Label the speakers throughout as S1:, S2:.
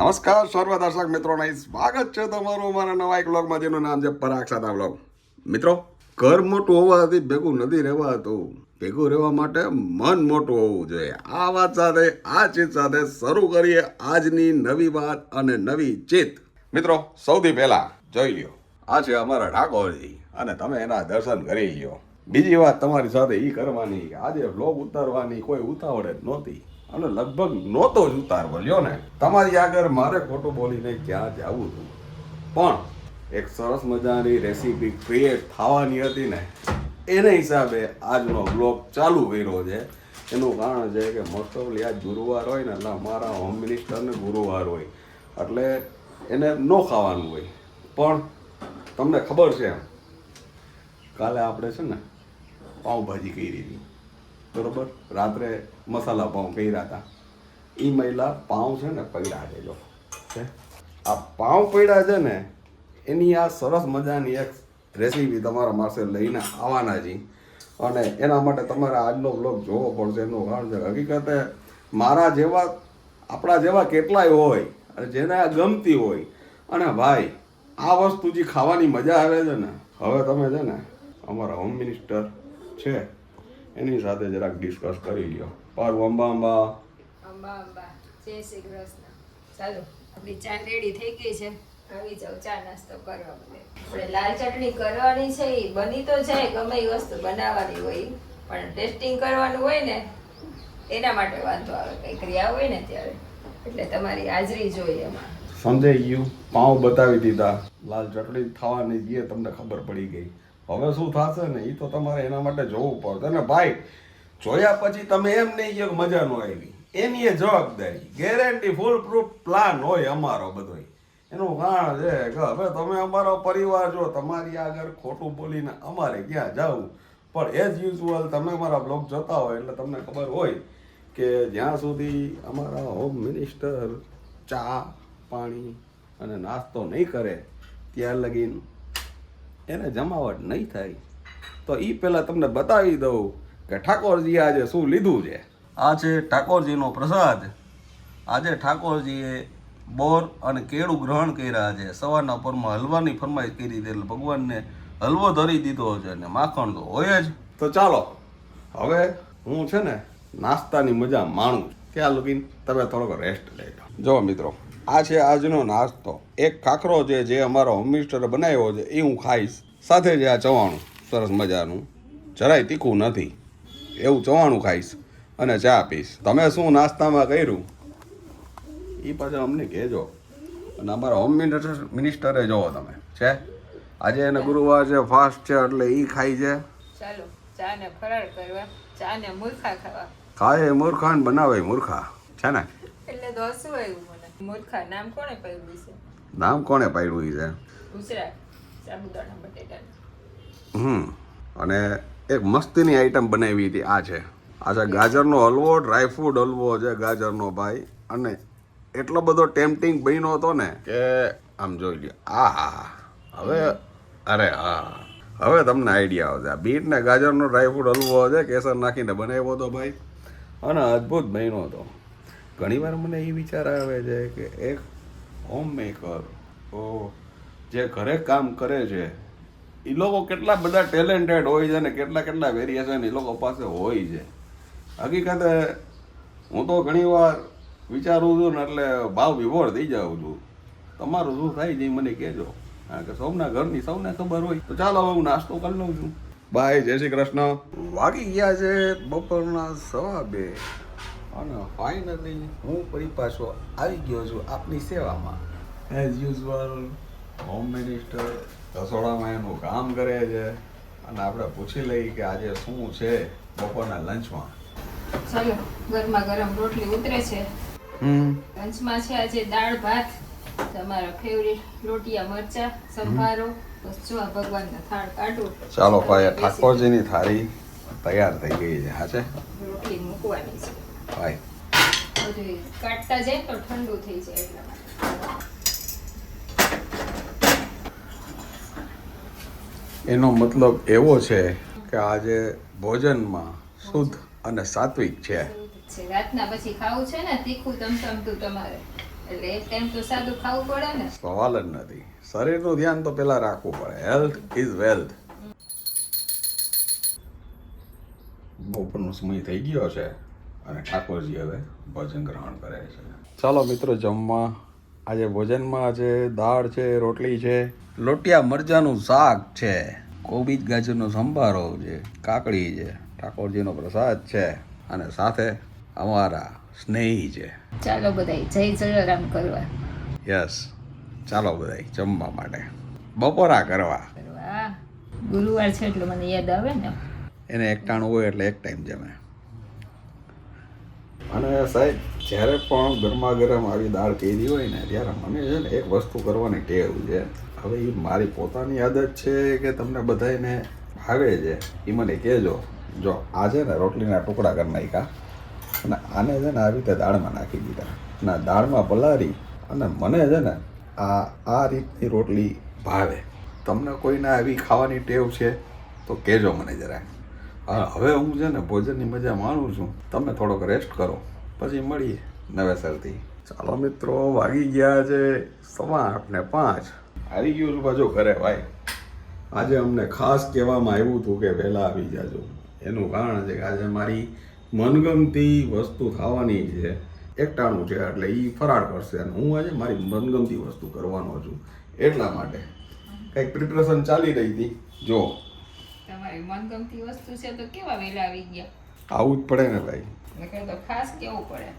S1: નમસ્કાર, સર્વ દર્શક મિત્રોને સ્વાગત છે તમારું અમારા નવા એક બ્લોગમાં જેનું નામ છે પરાગ સાદા બ્લોગ મિત્રો, ઘર મોટું હોવાથી ભેગું નથી રહેવાતું. ભેગું રહેવા માટે મન મોટું હોવું જોઈએ. આ વાત સાથે, આ ચીજ સાથે શરૂ કરીએ આજની નવી વાત અને નવી ચીત. મિત્રો, સૌથી પહેલા જોઈ લ્યો. આ છે અમારા ઠાકોરજી અને તમે એના દર્શન કરી લ્યો. બીજી વાત તમારી સાથે એ કરવાની આજે બ્લોગ ઉતારવાની કોઈ ઉતાવળ જ નહોતી. અને લગભગ નહોતો જ ઉતાર બોલ્યો ને. તમારી આગળ મારે ખોટું બોલીને ક્યાં જવું હતું? પણ એક સરસ મજાની રેસીપી ક્રિએટ થવાની હતી ને. એને હિસાબે આજનો બ્લોગ ચાલુ કર્યો છે. એનું કારણ છે કે મોસ્ટ ઓફલી આજ ગુરુવાર હોય ને, એટલે અમારા હોમ મિનિસ્ટરને ગુરુવાર હોય. એટલે એને ન ખાવાનું હોય. પણ તમને ખબર છે એમ, કાલે આપણે છે ને પાઉંભાજી કરી હતી બરોબર? રાત્રે મસાલા પાઉં કર્યા હતા. એ મહિલા પાઉં છે ને પડ્યા છે જો. આ પાઉં પડ્યા છે ને એની આ સરસ મજાની એક રેસીપી તમારા પાસે લઈને આવવાના છે અને એના માટે તમારે આજનો બ્લોગ જોવો પડશે એનું કારણ છે. હકીકતે મારા જેવા આપણા જેવા કેટલાય હોય અને જેને આ ગમતી હોય અને ભાઈ આ વસ્તુ જે ખાવાની મજા આવે છે ને હવે તમે છે ને અમારા હોમ મિનિસ્ટર છે એની સાથે જરાક ડિસ્કસ કરી લ્યો. પારું અંબા અંબા.
S2: અંબા અંબા. જય શ્રી કૃષ્ણ. ચાલો આપણી ચા રેડી થઈ ગઈ છે. આવી જાવ ચા નાસ્તો કરવા બધે આપણે લાલ ચટણી કરવાની છે એ બની તો જાય ગમે એ વસ્તુ બનાવવાની હોય. પણ ટેસ્ટિંગ કરવાનું હોય ને એના માટે વાંધો આવે કંઈક ક્રિયા હોય ને ત્યારે. એટલે તમારી હાજરી જોઈએ એમાં.
S1: સમજાઈ ગયું? પાઉં બતાવી દીધા. લાલ ચટણી થવાની જે તમને ખબર પડી ગઈ. હવે શું થશે ને એ તો તમારે એના માટે જોવું પડશે ને ભાઈ જોયા પછી તમે એમ નહીં કે મજા ન આવી. એની એ જવાબદારી. ગેરંટી ફૂલ પ્રૂફ પ્લાન હોય અમારો બધો. એનું કારણ છે કે હવે તમે અમારો પરિવાર જો તમારી આગળ ખોટું બોલીને અમારે ક્યાં જવું? પણ એઝ યુઝ્યુઅલ તમે અમારા બ્લોગ જોતા હોય એટલે તમને ખબર હોય કે જ્યાં સુધી અમારા હોમ મિનિસ્ટર ચા, પાણી અને નાસ્તો નહીં કરે, ત્યાં લગીન એને જમાવટ નહીં થાય. તો એ પહેલાં તમને બતાવી દઉં કે ઠાકોરજી આજે શું લીધું છે? આ છે ઠાકોરજીનો પ્રસાદ. આજે ઠાકોરજીએ બોર અને કેળું ગ્રહણ કર્યા છે. સવારના પરમાં હલવાની ફરમાઈશ કરી હતી એટલે ભગવાનને હલવો ધરી દીધો છે અને માખણ તો હોય જ. તો ચાલો હવે હું છે ને નાસ્તાની મજા માણું ત્યાં લગીન તમે થોડોક રેસ્ટ લઈ લો. જો મિત્રો આ છે આજનો નાસ્તો. એક ખાખરો છે જે અમારો હોમ મિનિસ્ટરે બનાવ્યો છે એ હું ખાઈશ. સાથે જ આ ચવાણું. સરસ મજાનું. જરાય તીખું નથી. એવું ચવાણું ખાઈશ અને ચા પીશ. તમે શું નાસ્તામાં કર્યું? એ પાછા અમને કહેજો. અને અમારા હોમ મિનિસ્ટર મિનિસ્ટરે જોવો તમે. છે? આજે એને ગુરુવાર છે ફાસ્ટ છે એટલે એ ખાય છે.
S2: ચાલો ચાને ફરાર કરવા ચાને મૂર્ખા ખાવા.
S1: ખાય મૂર્ખા ને બનાવે મૂર્ખા. છે ને?
S2: એટલે તો હસવું આવ્યું મને. મૂર્ખા નામ કોણે પાડ્યું છે?
S1: નામ કોણે પાડ્યું છે?
S2: ગુજરાત સાબુદાણા બટેટા
S1: હમ. અને એક મસ્તીની આઈટમ બનાવી હતી, આ છે. આ ગાજરનો હલવો ડ્રાયફ્રૂટ હલવો છે ગાજરનો ભાઈ. અને એટલો બધો ટેમ્પટિંગ બન્યો હતો ને કે આમ જોઈ લ્યો. આ હા હવે, અરે હા. હવે તમને આઈડિયા આવશે. બીટ ને ગાજરનો ડ્રાયફ્રૂટ હલવો છે, કેસર નાખીને બનાવ્યો હતો ભાઈ. અને અદ્ભુત બન્યો હતો. ઘણીવાર મને એ વિચાર આવે છે કે એક હોમ મેકર જે ઘરે કામ કરે છે એ લોકો કેટલા બધા ટેલેન્ટેડ હોય છે ને કેટલા કેટલા વેરિએશન એ લોકો પાસે હોય છે. હકીકતે હું તો ઘણીવાર વિચારું છું ને એટલે ભાવ વિભોળ થઈ જાઉં છું. તમારું શું થાય છે મને કહેજો. કારણ કે સૌના ઘરની સૌને ખબર હોય. તો ચાલો હવે હું નાસ્તો કરી લઉં છું. ભાઈ જય શ્રી કૃષ્ણ. વાગી ગયા છે બપોરના સવા બે. અને ફાઇનલી હું ફરી પાછો આવી ગયો છું આપની સેવામાં. એઝ યુઝવલ હોમ મિનિસ્ટર રસોડામાં એનું કામ કરે છે. અને આપણે પૂછી લઈએ કે આજે શું છે બપોરના લંચમાં.
S2: ચાલો ગરમા ગરમ રોટલી ઉતરે છે.
S1: હમ.
S2: લંચમાં છે આજે દાળ ભાત તમારા ફેવરિટ લોટિયા મરચા સંભારો બસ જો આ ભગવાનના થાળ કાઢું.
S1: ચાલો ભાઈ ઠાકોરજીની થાળી તૈયાર થઈ ગઈ છે હા છે?
S2: રોટલી મૂકવાની છે.
S1: ભાઈ.
S2: બધું કાટતા જાય તો ઠંડુ થઈ જાય એટલા માટે.
S1: એનો મતલબ એવો છે કે આજે ભોજનમાં શુદ્ધ અને સાત્વિક છે.
S2: છે રાતના પછી ખાવું છે ને તીખું તમતમતું તમારે. એટલે એક ટાઈમ તો સાદું ખાવું પડે ને.
S1: સવાલ જ નથી. શરીરનું ધ્યાન તો પહેલા રાખવું પડે. હેલ્થ ઇઝ વેલ્થ બપોરનો સમય થઈ ગયો છે અને ઠાકોરજી હવે ભોજન ગ્રહણ કરે છે. ચાલો મિત્રો જમવા આજે ભોજનમાં આજે દાળ છે રોટલી છે. લોટિયા મરચાનું શાક છે. કોબીજ ગાજરનો સંભારો છે કાકડી છે ઠાકોરજીનો પ્રસાદ છે અને સાથે અમારા સ્નેહી છે.
S2: ચાલો બધાય જય જલારામ કરવા.
S1: યસ ચાલો બધાય જમવા માટે. બપોરા કરવા.
S2: કરવા. ગુરુવાર છે એટલે મને યાદ આવે ને.
S1: એને એકટાણું હોય એટલે એક ટાઈમ જમે. અને સાહેબ, જ્યારે પણ ગરમા ગરમ આવી દાળ કરી હોય ને, ત્યારે મને છે ને એક વસ્તુ કરવાની ટેવ છે. હવે એ મારી પોતાની આદત છે કે તમને બધાને ભાવે છે. એ મને કહેજો. જો, આ છે ને રોટલીના ટુકડા કરી નાખ્યા અને આને છે ને આવી રીતે દાળમાં નાખી દીધા. અને દાળમાં પલારી અને મને છે ને આ આ રીતની રોટલી ભાવે. તમને કોઈને આવી ખાવાની ટેવ છે તો કહેજો મને જરા હા હવે હું છે ને ભોજનની મજા માણું છું. તમે થોડોક રેસ્ટ કરો. પછી મળીએ નવેસરથી. ચાલો મિત્રો વાગી ગયા છે સવા આઠ ને પાંચ. આવી ગયું છું પાછું ઘરે ભાઈ. આજે અમને ખાસ કહેવામાં આવ્યું હતું કે વહેલા આવી જાજો. એનું કારણ છે કે આજે મારી મનગમતી વસ્તુ ખાવાની છે. એકટાણું છે એટલે એ ફરાળ કરશે. અને હું આજે મારી મનગમતી વસ્તુ કરવાનો છું એટલા માટે. કંઈક પ્રિપરેશન ચાલી રહી હતી. જો
S2: તમારી મનગમતી વસ્તુ છે તો કેવા વેલા આવી ગયા?
S1: આવું જ પડે ને ભાઈ.
S2: નકર તો ખાસ કેવું પડે?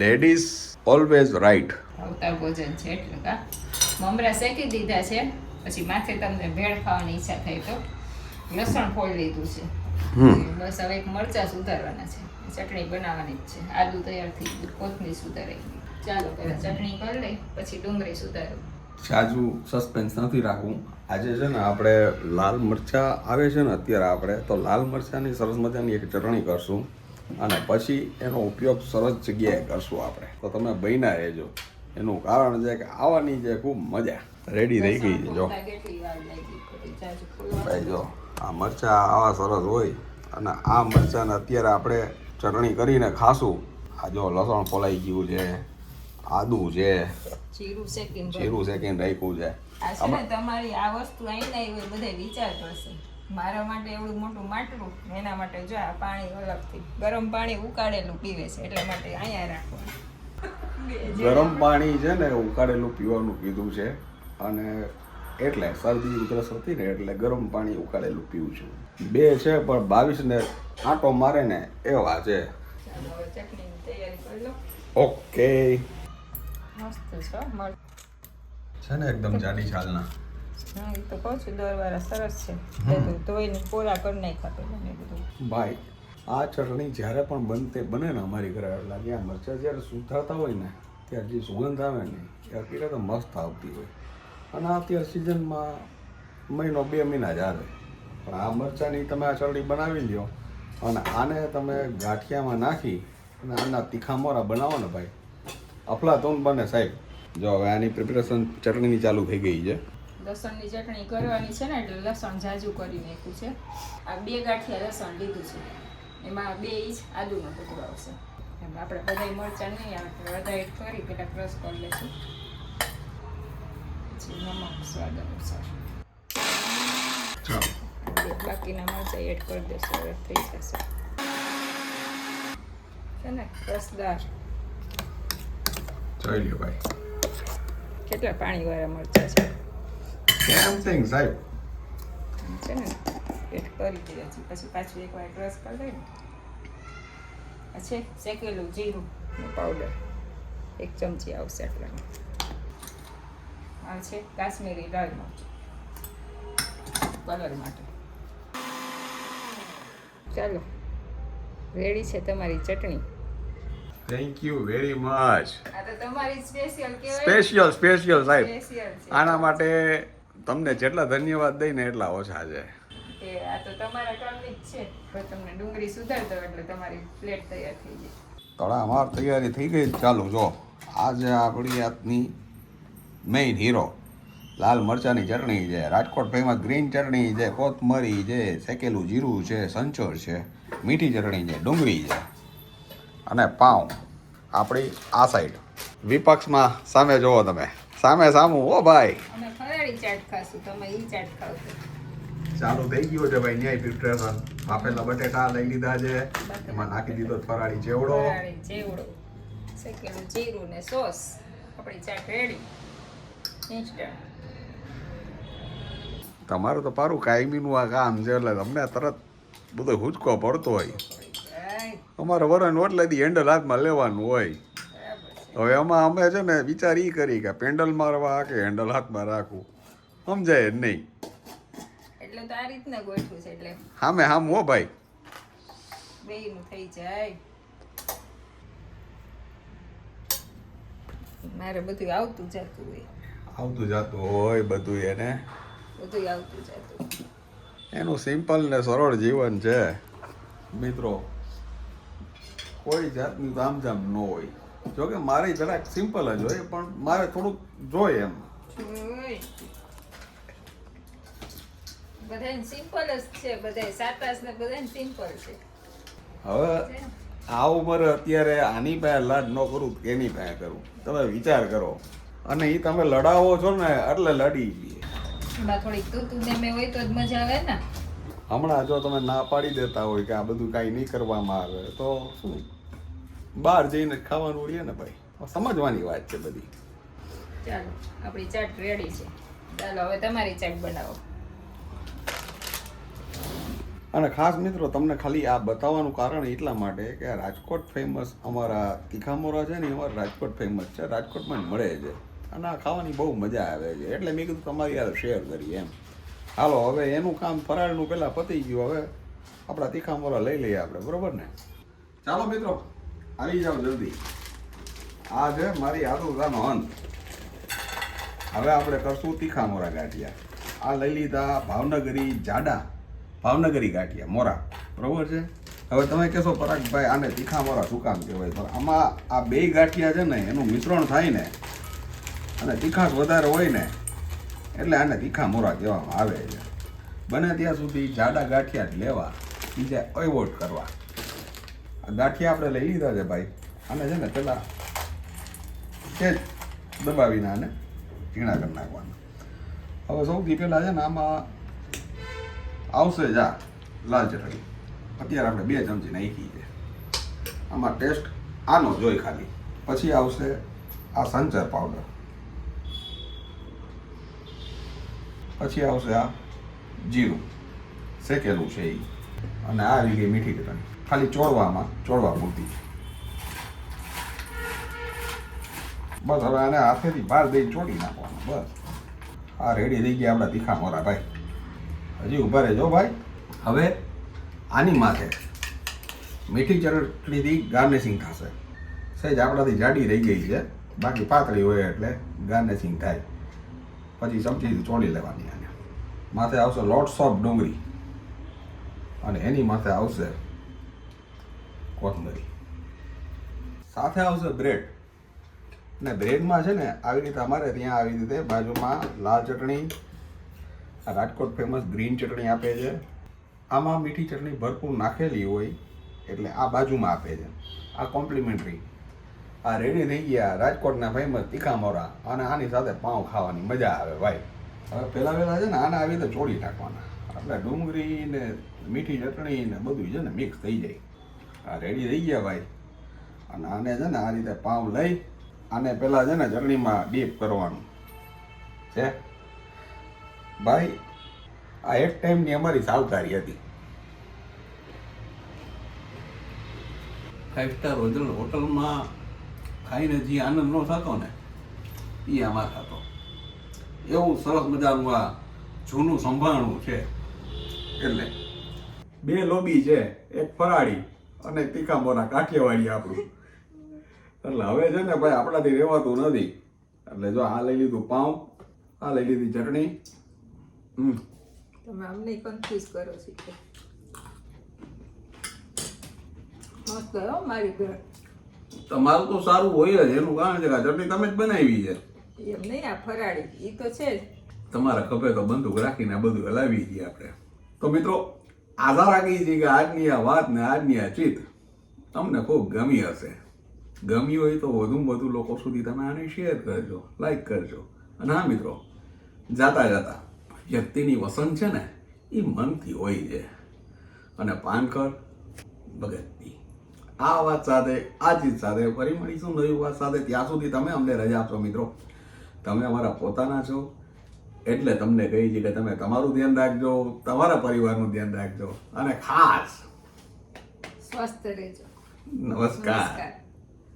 S1: લેડીઝ ઓલવેઝ રાઈટ
S2: આવતા ભોજન છે એટલે કા? મમરા શેકી દીધા છે પછી માથે તમને ભેળ ખાવાની ઈચ્છા થઈ તો લસણ ફોડી લીધું છે. બસ હવે એક મરચા સુધારવાના છે. ચટણી બનાવવાની જ છે. આદુ તૈયાર થઈ ગયું કોથમીર સુધારાઈ ગઈ ચાલો પહેલાં ચટણી કરી લઈ પછી ડુંગળી સુધારું.
S1: સાજુ સસ્પેન્સ નથી રાખવું. આજે છે ને આપણે લાલ મરચા આવે છે ને અત્યારે આપણે, તો લાલ મરચાની સરસ મજાની એક ચટણી કરશું અને પછી એનો ઉપયોગ સરસ જગ્યાએ કરશું આપણે. તો તમે બન્યા રહેજો. એનું કારણ છે કે આવવાની છે ખૂબ મજા. રેડી થઈ ગઈ જો. ભાઈ જો, આ મરચા આવા સરસ હોય અને આ મરચાને અત્યારે આપણે ચટણી કરીને ખાશું. આ જો લસણ ફોલાઈ ગયું છે. આદુ છે.
S2: જીરું ભરું.
S1: જીરું શેકીને રાખ્યું છે.
S2: આશરે તમારી આ વસ્તુ અહીં ના હોય બધા વિચાર કરશે. મારા માટે એવડું મોટું માટલું એના માટે જો આ પાણી અલગથી ગરમ પાણી ઉકાળેલું પીવે છે એટલા માટે અહીંયા રાખવાનું.
S1: ગરમ પાણી છે ને ઉકાળેલું પીવાનું કીધું છે. અને એટલે શરદી ઉધરસ હતી ને એટલે ગરમ પાણી ઉકાળેલું પીવું છું. બે છે પણ બાવીસ ને આંટો મારે ને એવા છે. ઓકે.
S2: મસ્ત છે મળ
S1: છે ને એકદમ જાડી છાલના.
S2: હા એ તો કહું છું દરવાળા સરસ છે. તો ધોઈને કોરા કરી નાખ્યા પેલા ને બધું.
S1: ભાઈ આ ચટણી જ્યારે પણ બનતે બને ને અમારી ઘરે લાગે ત્યાં મરચાં જ્યારે સુધારતા હોય ને ત્યારે જે સુગંધ આવે ને એ હકીકત મસ્ત આવતી હોય. અને આ અત્યારે સિઝનમાં મહિનો બે મહિના જ આવે. પણ આ મરચાંની તમે આ ચટણી બનાવી લ્યો. અને આને તમે ગાંઠિયામાં નાખી અને આના તીખા મોરા બનાવો ને ભાઈ અફલાતૂન બને સાહેબ. જો હવે આની પ્રિપેરેશન ચટણીની ચાલુ થઈ ગઈ છે.
S2: લસણની ચટણી કરવાની છે ને એટલે લસણ જાજુ કરી નાખ્યું છે. આ બે ગાંઠિયા લસણ લીધું છે. એમાં બે ઇંચ આદુનો ટુકડો આવશે. એમ આપણે બધાય મરચાં નહીં આવે બધા એડ કરી પેલા ક્રશ કરી લઈશું પછી નમક સ્વાદ અનુસાર. બાકીના મરચાં એડ કરી દેશું હવે થઈ જશે. છે ને રસદાર
S1: જોઈ લ્યો ભાઈ.
S2: કેટલા પાણીવાળા મરચા છે?
S1: કેમ થિંગ સાહેબ?
S2: છે ને પેટ કરી દીધા છે. પછી પાછું એકવાર ક્રશ કરી લઈને પછી શેકેલું જીરું પાવડર એક ચમચી આવશે એટલામાં આ છે કાશ્મીરી લાલ મરચું. કલર માટે. ચાલો રેડી છે તમારી ચટણી.
S1: Thank you very much
S2: special
S1: special સાહેબ. આના માટે તમને જેટલા ધન્યવાદ દઈને એટલા ઓછા છે.
S2: કે આ તો તમારા કામની જ છે. પણ તમને ડુંગળી સુધાર દો એટલે તમારી પ્લેટ તૈયાર થઈ જાય
S1: તળા અમાર તૈયારી થઈ ગઈ. ચાલુ જો. આજે આપણી આજની મેઇન હીરો લાલ મરચાંની ચટણી છે રાજકોટ ભાઈમાં ગ્રીન ચટણી છે કોથમરી છે શેકેલું જીરું છે સંચોર છે મીઠી ચટણી છે ડુંગળી છે. અને પાઉં. આપણી આ સાઈડ વિપક્ષમાં સામે જોવો તમે. સામે સામું ઓ ભાઈ. ચાલુ થઈ ગયો છે ભાઈ ન્યાય પ્રિપરેશન બાફેલા બટેટા લઈ લીધા છે. એમાં નાખી દીધો ફરાળી ચેવડો.
S2: શેકેલું જીરું ને સોસ. આપણી ચાટ રેડી ઇન્સ્ટન્ટ
S1: તમારું તો પારું કાયમીનું આ કામ છે એટલે તમને તરત બધો હુચકો પડતો હોય. અમારે વરણ ઓટલેથી હેન્ડલ હાથમાં લેવાનું હોય. હવે એમાં અમે છે ને વિચાર એ કરી કે પેન્ડલ મારવા કે હેન્ડલ હાથમાં રાખવું. સમજાય જ નહીં.
S2: એટલે તો આ રીતના ગોઠવું છે એટલે.
S1: સામે સામ હો ભાઈ.
S2: બેયનું થઈ જાય. મારે બધું આવતું જતું હોય.
S1: આવતું જાતું હોય બધું એને.
S2: બધું આવતું જતું.
S1: એનું સિમ્પલ ને સરળ જીવન છે. મિત્રો કોઈ જાતનું તામઝામ ન હોય. જોકે મારે જરાક સિમ્પલ જ હોય પણ મારે થોડુંક જોઈએ એમ.
S2: બધાને સિમ્પલ જ છે બધાય સાતાસ ને બધાને સિમ્પલ છે.
S1: હવે આ ઉંમરે અત્યારે આની પાસે લાડ ન કરું એની પાસે કરું. તમે વિચાર કરો. અને એ તમે લડાવો છો ને એટલે લડી
S2: જઈએ. થોડીક તું તું ને હોય તો જ મજા આવે ને.
S1: હમણાં જો તમે ના પાડી દેતા હોય કે આ બધું કાંઈ નહીં કરવામાં આવે તો શું? બહાર જઈને ખાવાનું રહીએ ને ભાઈ. સમજવાની વાત છે બધી.
S2: ચાલો આપણી ચાટ રેડી છે. ચાલો હવે તમારી ચાટ બનાવો.
S1: અને ખાસ મિત્રો તમને ખાલી આ બતાવવાનું કારણ એટલા માટે કે રાજકોટ ફેમસ અમારા તીખામોરા છે ને અમારા રાજકોટ ફેમસ છે. રાજકોટમાં મળે છે. અને આ ખાવાની બહુ મજા આવે છે. એટલે મેં કીધું તમારી યાર શેર કરીએ એમ. હાલો હવે એનું કામ ફરાળનું પહેલાં પતી ગયું. હવે આપણા તીખામોરા લઈ લઈએ આપણે બરોબર ને? ચાલો મિત્રો આવી જાઓ જલ્દી. આ છે મારી આદુદાનો અંત. હવે આપણે કરશું તીખા મોરા ગાંઠિયા. આ લઈ લીધા ભાવનગરી જાડા. ભાવનગરી ગાંઠિયા, મોરા. બરોબર છે? હવે તમે કહેશો, પરાગભાઈ, આને તીખા મોરા શું કામ કહેવાય? પણ આમાં આ બે ગાંઠિયા છે ને, એનું મિશ્રણ થાય ને, અને તીખાશ વધારે હોય ને, એટલે આને તીખા મોરા કહેવામાં આવે છે. બને ત્યાં સુધી જાડા ગાંઠિયા જ લેવા. બીજા એવોર્ડ કરવા. ગાંઠિયા આપણે લઈ લીધા છે ભાઈ. આને છે ને પેલા સેજ દબાવીને આને ઝીણા કરી નાખવાના. હવે સૌથી પહેલાં છે ને આમાં આવશે જા લાલ ચટણી. અત્યારે આપણે બે ચમચી નાખી છે. આમાં ટેસ્ટ આનો જોઈ ખાલી. પછી આવશે આ સંચર પાવડર પછી આવશે આ જીરું. શેકેલું છે એ અને આ આવી ગઈ મીઠી ચટણી. ખાલી ચોળવામાં, ચોળવા પૂરતી બસ હવે આને હાથેથી બહાર દઈને ચોડી નાખવાનું, બસ. આ રેડી થઈ ગયા આપણા તીખા મોરા ભાઈ. હજી ઊભા રહેજો ભાઈ. હવે આની માથે મીઠી ચટણીથી ગાર્નિશિંગ થશે. સહેજ આપણાથી જાડી રહી ગઈ છે. બાકી પાતળી હોય એટલે ગાર્નિશિંગ થાય. પછી ચમચીથી ચોળી લેવાની આને. માથે આવશે લોટ્સ ઓફ ડુંગળી. અને એની માથે આવશે કોથમરી. સાથે આવશે બ્રેડ. ને બ્રેડમાં છે ને આવી રીતે અમારે ત્યાં આવી રીતે બાજુમાં લાલ ચટણી, રાજકોટ ફેમસ ગ્રીન ચટણી આપે છે. આમાં મીઠી ચટણી ભરપૂર નાખેલી હોય એટલે આ બાજુમાં આપે છે. આ કોમ્પ્લિમેન્ટરી આ રેડી થઈ ગયા રાજકોટના ફેમસ તીખા મોરા. અને આની સાથે પાઉં ખાવાની મજા આવે ભાઈ. હવે પહેલાં પહેલાં છે ને આને આવી રીતે ચોળી નાખવાના. એટલે ડુંગળી ને મીઠી ચટણી ને બધું છે ને મિક્સ થઈ જાય. આ રેડી થઈ ગયા ભાઈ. અને આને છે ને આ રીતે પાઉં લઈ આને પહેલાં છે ને ચટણીમાં ડીપ કરવાનું. છે? ભાઈ, આ એક ટાઈમની અમારી સાવકારી હતી. ફાઇવ સ્ટાર હોટલ હોટલમાં ખાઈને જે આનંદ ન થતો ને એ આમાં થતો. એવું સરસ મજાનું આ જૂનું સંભાળણું છે. એટલે બે લોબી છે, એક ફરાળી. અને તીખા મોરા કાઠિયાવાડી આપણું. એટલે હવે છે ને ભાઈ આપણાથી રહેવાતું નથી. એટલે જો આ લઈ લીધું પાઉં આ લઈ લીધી ચટણી. હમ.
S2: તમે અમને કન્ફ્યુઝ કરો છો કે મસ્ત હો મારી ઘર.
S1: તમારું તો સારું હોય જ એનું કારણ છે કે ચટણી તમે જ બનાવી છે.
S2: એમ નહીં આ ફરાળી. એ તો છે જ.
S1: તમારા કપે તો બંદૂક રાખીને આ બધું હલાવી દઈએ આપણે. તો મિત્રો આશા રાખી છે કે આજની આ વાત ને આજની આ ચીત તમને ખૂબ ગમી હશે. ગમી હોય તો વધુમાં વધુ લોકો સુધી તમે આને શેર કરજો લાઈક કરજો. અને હા મિત્રો, જાતા જાતા વ્યક્તિની વસંત છે ને, એ મનથી હોય છે. અને પાનકર ભગતની. આ વાત સાથે, આ ચીજ સાથે ફરી મળીશું નવી વાત સાથે. ત્યાં સુધી તમે અમને રજા આપશો મિત્રો. તમે અમારા પોતાના છો. એટલે તમને કહી છે કે તમે તમારું ધ્યાન રાખજો તમારા પરિવારનું ધ્યાન રાખજો. અને ખાસ
S2: સ્વસ્થ રહેજો.
S1: નમસ્કાર.
S2: નમસ્કાર.